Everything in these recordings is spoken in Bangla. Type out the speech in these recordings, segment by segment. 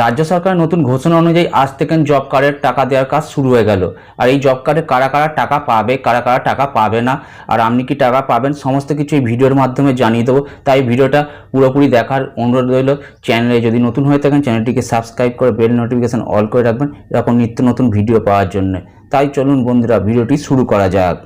রাজ্য সরকারের নতুন ঘোষণা অনুযায়ী আজ থেকে জব কার্ডের টাকা দেওয়ার কাজ শুরু হয়ে গেল। আর এই জব কার্ডে কারা কারা টাকা পাবে, কারা কারা টাকা পাবে না, আর আপনি কি টাকা পাবেন, সমস্ত কিছু এই ভিডিওর মাধ্যমে জানিয়ে দেবো। তাই ভিডিওটা পুরোপুরি দেখার অনুরোধ রইল। চ্যানেলে যদি নতুন হয়ে থাকেন, চ্যানেলটিকে সাবস্ক্রাইব করে বেল নোটিফিকেশন অল করে রাখবেন, এরকম নিত্য নতুন ভিডিও পাওয়ার জন্য। তাই চলুন বন্ধুরা, ভিডিওটি শুরু করা যাক।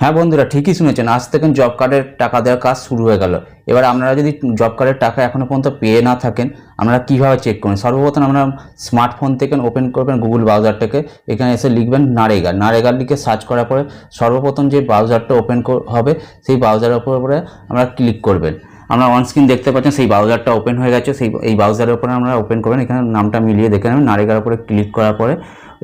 হ্যাঁ বন্ধুরা, ঠিকই শুনেছেন। আজ থেকে জব কার্ডের টাকা দেওয়ার কাজ শুরু হয়ে গেল। এবার আপনারা যদি জব কার্ডের টাকা এখনও পর্যন্ত পেয়ে না থাকেন, আপনারা কীভাবে চেক করবেন? সর্বপ্রথম আপনারা স্মার্টফোন থেকে ওপেন করবেন গুগল ব্রাউজারটাকে এখানে এসে লিখবেন নারেগা নারেগা লিখে সার্চ করার পরে সর্বপ্রথম যে ব্রাউজারটা ওপেন হবে, সেই ব্রাউজারের উপরে আমরা ক্লিক করবেন। আমরা অন স্ক্রিন দেখতে পাচ্ছেন, সেই ব্রাউজারটা ওপেন হয়ে গেছে। সেই, এই ব্রাউজারের উপরে আমরা ওপেন করবেন। এখানে নামটা মিলিয়ে দেখে নেবেন। নারেগার উপরে ক্লিক করার পরে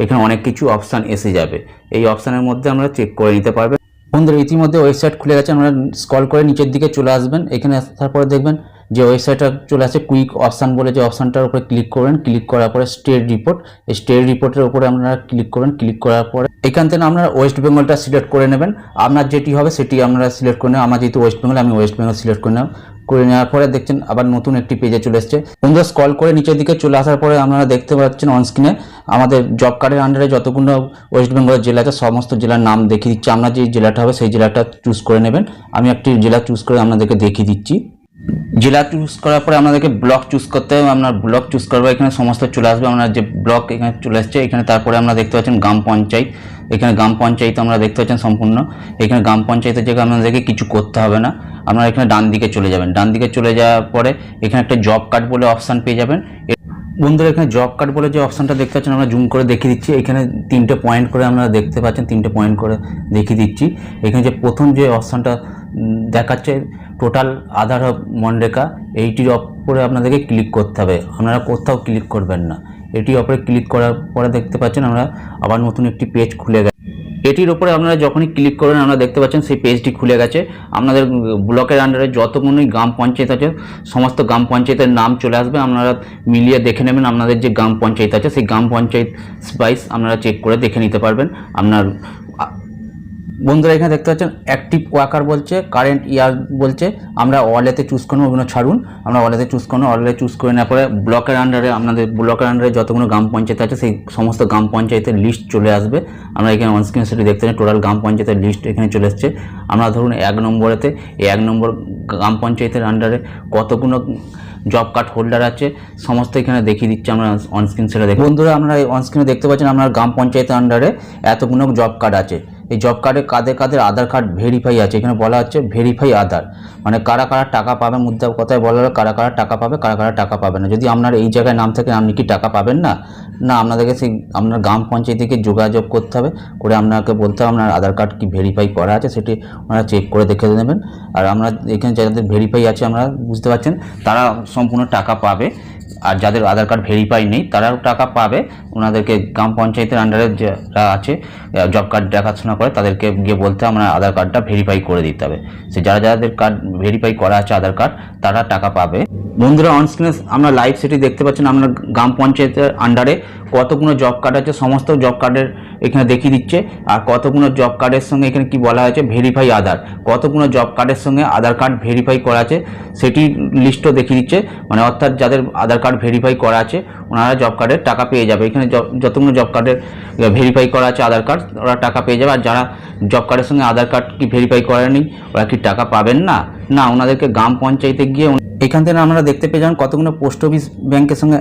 এখানে অনেক কিছু অপশান এসে যাবে। এই অপশানের মধ্যে আমরা চেক করে নিতে পারবেন বন্ধুরা, ইতিমধ্যে ওয়েবসাইট খুলে গেছে, আপনারা স্ক্রল করে নিচের দিকে চলে আসবেন। এখানে আসার পরে দেখবেন যে ওয়েবসাইটটা চলে আসে কুইক অপশান বলে যে অপশানটার উপরে ক্লিক করবেন। ক্লিক করার পরে স্টেট রিপোর্ট এই স্টেট রিপোর্টের উপরে আপনারা ক্লিক করবেন। ক্লিক করার পরে এখান থেকে আপনারা ওয়েস্ট বেঙ্গলটা সিলেক্ট করে নেবেন। আপনার যেটি হবে সেটি আপনারা সিলেক্ট করে নেবেন। আমার যেহেতু ওয়েস্ট বেঙ্গল আমি ওয়েস্ট বেঙ্গল সিলেক্ট করে নেব। করে নেওয়ার পরে দেখছেন আবার নতুন একটি পেজে চলে এসছে। বন্ধুরা স্কল করে নিচের দিকে চলে আসার পরে আপনারা দেখতে পাচ্ছেন অনস্ক্রিনে আমাদের জব কার্ডের আন্ডারে যতগুলো ওয়েস্ট বেঙ্গলের জেলা আছে, সমস্ত জেলার নাম দেখিয়ে দিচ্ছি। আপনার যে জেলাটা হবে, সেই জেলাটা চুজ করে নেবেন। আমি একটি জেলা চুজ করে আপনাদেরকে দেখিয়ে দিচ্ছি। জেলা চুজ করার পরে আপনাদেরকে ব্লক চুজ করতে হবে। আপনার ব্লক চুজ করব, এখানে সমস্ত চলে আসবে। আপনার যে ব্লক এখানে চলে আসছে, এখানে তারপরে আমরা দেখতে পাচ্ছেন গ্রাম পঞ্চায়েত। এখানে গ্রাম পঞ্চায়েত আমরা দেখতে পাচ্ছেন সম্পূর্ণ। এখানে গ্রাম পঞ্চায়েতের জায়গায় আপনাদেরকে কিছু করতে হবে না। আপনারা এখানে ডান দিকে চলে যাবেন। ডান দিকে চলে যাওয়ার পরে এখানে একটা জব কার্ড বলে অপশান পেয়ে যাবেন। বন্ধুরা, এখানে জব কার্ড বলে যে অপশানটা দেখতে পাচ্ছেন, আমরা জুম করে দেখিয়ে দিচ্ছি। এখানে তিনটে পয়েন্ট করে আমরা দেখতে পাচ্ছেন, তিনটে পয়েন্ট করে দেখিয়ে দিচ্ছি। এখানে যে প্রথম যে অপশানটা দেখাচ্ছে টোটাল আধার অফ মনরেখা এইটির ওপরে আপনাদেরকে ক্লিক করতে হবে। আপনারা কোথাও ক্লিক করবেন না। এটি ওপরে ক্লিক করার পরে দেখতে পাচ্ছেন আমরা আবার নতুন একটি পেজ খুলে গেছে। এটির উপরে আপনারা যখনই ক্লিক করবেন আপনারা দেখতে পাচ্ছেন সেই পেজটি খুলে গেছে। আপনাদের ব্লকের আন্ডারে যতগুলোই গ্রাম পঞ্চায়েত আছে, সমস্ত গ্রাম পঞ্চায়েতের নাম চলে আসবে। আপনারা মিলিয়ে দেখে নেবেন আপনাদের যে গ্রাম পঞ্চায়েত আছে, সেই গ্রাম পঞ্চায়েত স্পাইস আপনারা চেক করে দেখে নিতে পারবেন। আপনার বন্ধুরা এখানে দেখতে পাচ্ছেন অ্যাক্টিভ ওয়াকার বলছে কারেন্ট ইয়ার বলছে, আমরা ওয়ালেতে চুজ করব, ওগুলো ছাড়ুন। আমরা ওয়ালেতে চুজ করব ওয়ালে চুজ করে নেওয়ার পরে ব্লকের আন্ডারে আপনাদের ব্লকের আন্ডারে যতগুলো গ্রাম পঞ্চায়েত আছে, সেই সমস্ত গ্রাম পঞ্চায়েতের লিস্ট চলে আসবে। আমরা এখানে অনস্ক্রিন সেটি দেখতে পাচ্ছি টোটাল গ্রাম পঞ্চায়েতের লিস্ট এখানে চলে এসছে। আমরা ধরুন এক নম্বরেতে এই এক নম্বর গ্রাম পঞ্চায়েতের আন্ডারে কতগুলো জব কার্ড হোল্ডার আছে, সমস্ত এখানে দেখিয়ে দিচ্ছে আমরা অনস্ক্রিন সেটা দেখি। বন্ধুরা আমরা এই অনস্ক্রিনে দেখতে পাচ্ছেন, আপনার গ্রাম পঞ্চায়েতের আন্ডারে এতগুলো জব কার্ড আছে। এই জব কার্ডে কাদের কাদের আধার কার্ড ভেরিফাই আছে? এখানে বলা হচ্ছে ভেরিফাই আধার। মানে কারা কারা টাকা পাবে, মুদ্রা কথায় বলা হলো কারা কারা টাকা পাবে, কারা কারা টাকা পাবে না। যদি আপনার এই জায়গায় নাম থাকে, আপনি কি টাকা পাবেন না? না, আপনাদেরকে সেই আপনার গ্রাম পঞ্চায়েত থেকে যোগাযোগ করতে হবে, করে আপনাকে বলতে হবে আপনার আধার কার্ড কি ভেরিফাই করা আছে, সেটি ওনারা চেক করে দেখে নেবেন। আর আমরা এখানে যাদের ভেরিফাই আছে, আমরা বুঝতে পারছেন, তারা সম্পূর্ণ টাকা পাবে। আর যাদের আধার কার্ড ভেরিফাই নেই, তারাও টাকা পাবে। ওনাদেরকে গ্রাম পঞ্চায়েতের আন্ডারে যারা আছে জব কার্ড দেখাশোনা করে তাদেরকে গিয়ে বলতে আমরা আধার কার্ডটা ভেরিফাই করে দিতে হবে। সে যারা যাদের কার্ড ভেরিফাই করা আছে আধার কার্ড তারা টাকা পাবে। বন্ধুরা অনস্ক্রিনে আমরা লাইভ সেটি দেখতে পাচ্ছেন, আমরা গ্রাম পঞ্চায়েতের আন্ডারে কতগুলো জব কার্ড আছে, সমস্ত জব কার্ডের এখানে দেখিয়ে দিচ্ছে। আর কতগুলো জব কার্ডের সঙ্গে এখানে কি বলা হয়েছে ভেরিফাই আধার। কতগুলো জব কার্ডের সঙ্গে আধার কার্ড ভেরিফাই করা আছে সেটি লিস্টও দেখিয়ে দিচ্ছে। মানে অর্থাৎ যাদের আধার কার্ড ভেরিফাই করা আছে ওনারা জব কার্ডের টাকা পেয়ে যাবে। এখানে যতগুলো জব কার্ডের ভেরিফাই করা আছে আধার কার্ড ওরা টাকা পেয়ে যাবে। আর যারা জব কার্ডের সঙ্গে আধার কার্ড কি ভেরিফাই করেনি, ওরা কি টাকা পাবেন না? না, ওনাদেরকে গ্রাম পঞ্চায়েতে গিয়ে এখান থেকে আমরা দেখতে পেয়ে যাবেন কতগুলো পোস্ট অফিস ব্যাংকের সঙ্গে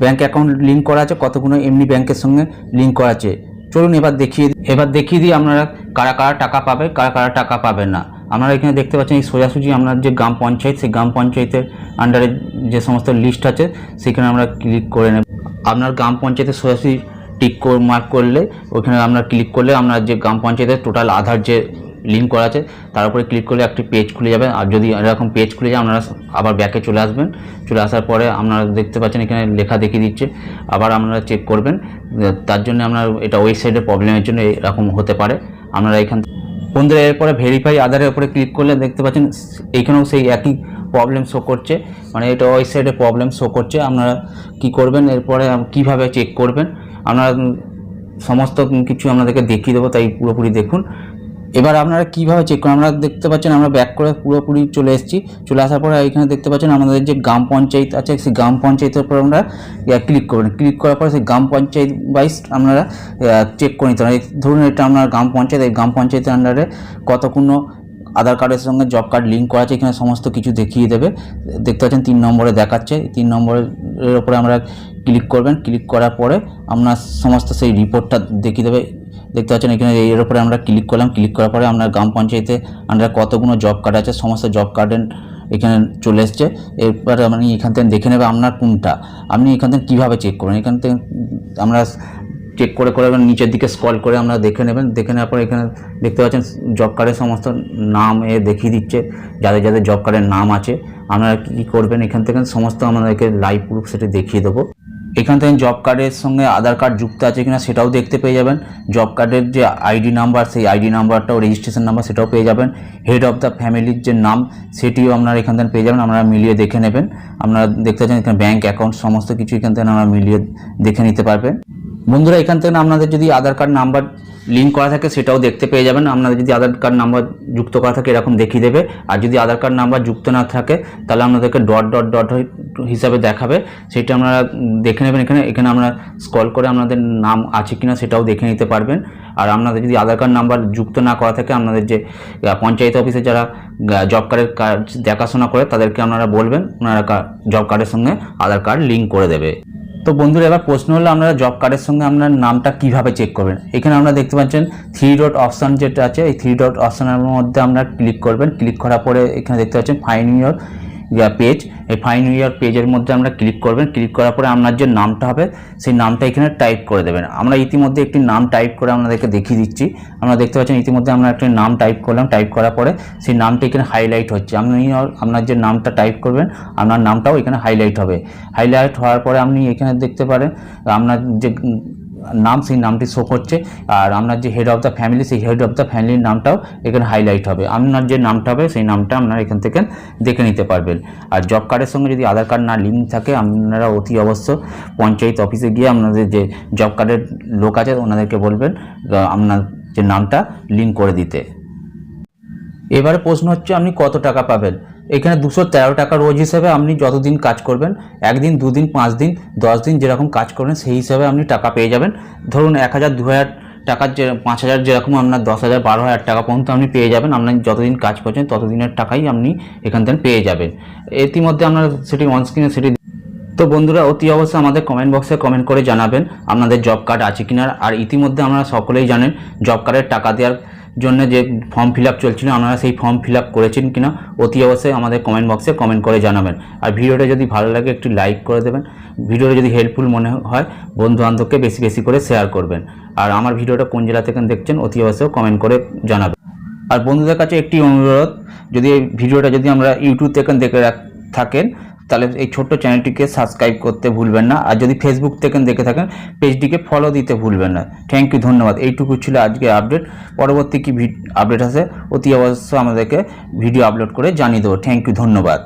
ব্যাংক অ্যাকাউন্ট লিঙ্ক করা আছে, কতগুলো এমনি ব্যাংকের সঙ্গে লিঙ্ক করা আছে। চলুন এবার দেখিয়ে এবার দেখিয়ে দিই আপনারা কারা কারা টাকা পাবে, কারা কারা টাকা পাবে না। আপনারা এখানে দেখতে পাচ্ছেন এই সোজাসুজি আপনার যে গ্রাম পঞ্চায়েত, সেই গ্রাম পঞ্চায়েতের আন্ডারে যে সমস্ত লিস্ট আছে, সেখানে আমরা ক্লিক করে নেব। আপনার গ্রাম পঞ্চায়েতের সোজাসুজি টিক মার্ক করলে, ওখানে আমরা ক্লিক করলে আমরা যে গ্রাম পঞ্চায়েতের টোটাল আধার যে লিঙ্ক করা আছে, তার উপরে ক্লিক করলে একটি পেজ খুলে যাবে। আর যদি এরকম পেজ খুলে যায়, আপনারা আবার ব্যাকে চলে আসবেন। চলে আসার পরে আপনারা দেখতে পাচ্ছেন এখানে লেখা দেখিয়ে দিচ্ছে। আবার আপনারা চেক করবেন। তার জন্য আপনার এটা ওয়েবসাইটের প্রবলেমের জন্য এরকম হতে পারে। আপনারা এখান বন্ধুরা, এরপরে ভেরিফাই আধারের উপরে ক্লিক করলে দেখতে পাচ্ছেন, এইখানেও সেই একই প্রবলেম শো করছে। মানে এটা ওয়েবসাইটে প্রবলেম শো করছে। আপনারা কি করবেন? এরপরে কীভাবে চেক করবেন? আপনারা সমস্ত কিছু আপনাদেরকে দেখিয়ে দেবো, তাই পুরোপুরি দেখুন। এবার আপনারা কীভাবে চেক করেন? আমরা দেখতে পাচ্ছেন, আমরা ব্যাক করে পুরোপুরি চলে এসেছি। চলে আসার পরে এখানে দেখতে পাচ্ছেন, আমাদের যে গ্রাম পঞ্চায়েত আছে, সেই গ্রাম পঞ্চায়েতের উপর আমরা ক্লিক করবেন। ক্লিক করার পরে সেই গ্রাম পঞ্চায়েত ওয়াইজ আপনারা চেক করে নিতে পারেন। ধরুন এটা আপনার গ্রাম পঞ্চায়েত, এই গ্রাম পঞ্চায়েতের আন্ডারে কত কোনো আধার কার্ডের সঙ্গে জব কার্ড লিঙ্ক করা আছে, এখানে সমস্ত কিছু দেখিয়ে দেবে। দেখতে পাচ্ছেন, তিন নম্বরে দেখাচ্ছে। তিন নম্বরের ওপরে আমরা ক্লিক করবেন। ক্লিক করার পরে আপনার সমস্ত সেই রিপোর্টটা দেখিয়ে দেবে। দেখতে পাচ্ছেন এখানে এর উপরে আমরা ক্লিক করলাম ক্লিক করার পরে আপনার গ্রাম পঞ্চায়েতে আন্ডারে কতগুলো জব কার্ড আছে, সমস্ত জব কার্ডের এখানে চলে এসছে। এরপরে আপনি এখান থেকে দেখে নেবে আপনার কোনটা। আপনি এখান থেকে কীভাবে চেক করবেন? এখান থেকে আমরা চেক করে করে নিচের দিকে স্কল করে আমরা দেখে নেবেন। দেখে নেওয়ার পরে এখানে দেখতে পাচ্ছেন জব কার্ডের সমস্ত নাম এ দেখিয়ে দিচ্ছে, যাদের যাদের জব কার্ডের নাম আছে। আপনারা কী করবেন? এখান থেকে সমস্ত আমাদেরকে লাইভ প্রুফ সেটা দেখিয়ে দেবো। এখান থেকে জব কার্ডের সঙ্গে আধার কার্ড যুক্ত আছে কিনা সেটাও দেখতে পেয়ে যাবেন। জব কার্ডের যে আইডি নাম্বার সেই আইডি নাম্বারটাও রেজিস্ট্রেশন নাম্বার সেটাও পেয়ে যাবেন। হেড অফ দ্য ফ্যামিলির যে নাম, সেটিও আপনারা এখান থেকে পেয়ে যাবেন। আপনারা মিলিয়ে দেখে নেবেন। আপনারা দেখতে পাচ্ছেন এখানে ব্যাঙ্ক অ্যাকাউন্ট সমস্ত কিছু এখান থেকে আপনারা মিলিয়ে দেখে নিতে পারবেন। বন্ধুরা, এখান থেকে আপনাদের যদি আধার কার্ড নাম্বার লিঙ্ক করা থাকে, সেটাও দেখতে পেয়ে যাবেন। আপনাদের যদি আধার কার্ড নাম্বার যুক্ত করা থাকে, এরকম দেখিয়ে দেবে। আর যদি আধার কার্ড নাম্বার যুক্ত না থাকে, তাহলে আপনাদেরকে ডট ডট ডট হিসাবে দেখাবে। সেটা আপনারা দেখে নেবেন। এখানে এখানে আমরা স্কল করে আপনাদের নাম আছে কিনা সেটাও দেখে নিতে পারবেন। আর আপনাদের যদি আধার কার্ড নাম্বার যুক্ত না করা থাকে, আপনাদের যে পঞ্চায়েত অফিসে যারা জব কার্ডের কাজ দেখাশোনা করে, তাদেরকে আপনারা বলবেন। ওনারা জব কার্ডের সঙ্গে আধার কার্ড লিঙ্ক করে দেবে। তো বন্ধুরা, এবার প্রশ্ন হলো আপনারা জব কার্ডের সঙ্গে আপনার নামটা কীভাবে চেক করবেন? এখানে আমরা দেখতে পাচ্ছেন থ্রি ডট অপশান যেটা আছে, এই থ্রি ডট অপশানের মধ্যে আপনারা ক্লিক করবেন। ক্লিক করার পরে এখানে দেখতে পাচ্ছেন ফাইন ইউর পেজ এই ফাইন ইয়ার পেজের মধ্যে আমরা ক্লিক করবেন। ক্লিক করার পরে আপনার যে নামটা হবে, সেই নামটা এখানে টাইপ করে দেবেন। আমরা ইতিমধ্যে একটি নাম টাইপ করে আপনাদেরকে দেখিয়ে দিচ্ছি। আমরা দেখতে পাচ্ছেন ইতিমধ্যে আমরা একটি নাম টাইপ করলাম। টাইপ করার পরে সেই নামটা এখানে হাইলাইট হচ্ছে। আপনি আপনার যে নামটা টাইপ করবেন, আপনার নামটাও এখানে হাইলাইট হবে। হাইলাইট হওয়ার পরে আপনি এখানে দেখতে পারেন, আপনার যে নাম, সেই নামটি শো করছে। আর আপনার যে head of the family head of the the ফ্যামিলির নামটাও এখানে হাইলাইট হবে। আপনার যে নামটা হবে, সেই নামটা আপনারা এখান থেকে দেখে নিতে পারবেন। আর জব কার্ডের সঙ্গে যদি আধার কার্ড না লিঙ্ক থাকে, আপনারা অতি অবশ্য পঞ্চায়েত অফিসে গিয়ে আপনাদের যে জব কার্ডের লোক আছে, ওনাদেরকে বলবেন আপনার যে নামটা লিঙ্ক করে দিতে। এবারে প্রশ্ন হচ্ছে, আপনি কত টাকা পাবেন? এখানে দুশো তেরো টাকা রোজ হিসেবে আপনি যতদিন কাজ করবেন, একদিন, দুদিন পাঁচ দিন দশ দিন যেরকম কাজ করবেন, সেই হিসাবে আপনি টাকা পেয়ে যাবেন। ধরুন এক হাজার, দু হাজার টাকার যে, পাঁচ হাজার যেরকম আপনার দশ হাজার, বারো হাজার টাকা পর্যন্ত আপনি পেয়ে যাবেন, আপনার যতদিন কাজ করছেন, ততদিনের টাকাই আপনি এখান থেকে পেয়ে যাবেন। ইতিমধ্যে আপনার সেটি অনস্ক্রিনে সেটি তো বন্ধুরা, অতি অবশ্যই আমাদের কমেন্ট বক্সে কমেন্ট করে জানাবেন, আপনাদের জব কার্ড আছে কিনা। আর ইতিমধ্যে আপনারা সকলেই জানেন জব কার্ডের টাকা দেওয়ার জন্য যে ফর্ম ফিল আপ চলছিল, আপনারা সেই ফর্ম ফিল আপ করেছেন কিনা, অতি অবশ্যই আমাদের কমেন্ট বক্সে কমেন্ট করে জানাবেন। আর ভিডিওটা যদি ভালো লাগে, একটু লাইক করে দেবেন। ভিডিওটা যদি হেল্পফুল মনে হয় বন্ধু বান্ধবকে বেশি বেশি করে শেয়ার করবেন। আর আমার ভিডিওটা কোন জেলা থেকে দেখছেন, অতি অবশ্যই কমেন্ট করে জানাবেন। আর বন্ধুদের কাছে একটি অনুরোধ, যদি এই ভিডিওটা যদি আমরা ইউটিউব থেকে দেখে থাকেন তাহলে এই ছোট্ট চ্যানেলটিকে সাবস্ক্রাইব করতে ভুলবেন না। আর যদি ফেসবুক থেকে দেখে থাকেন, পেজটিকে ফলো দিতে ভুলবেন না। থ্যাংক ইউ ধন্যবাদ। এইটুকু ছিল আজকে আপডেট পরবর্তী কি আপডেট আছে, অতি অবশ্য আমাদেরকে ভিডিও আপলোড করে জানিয়ে দেবো। থ্যাংক ইউ ধন্যবাদ।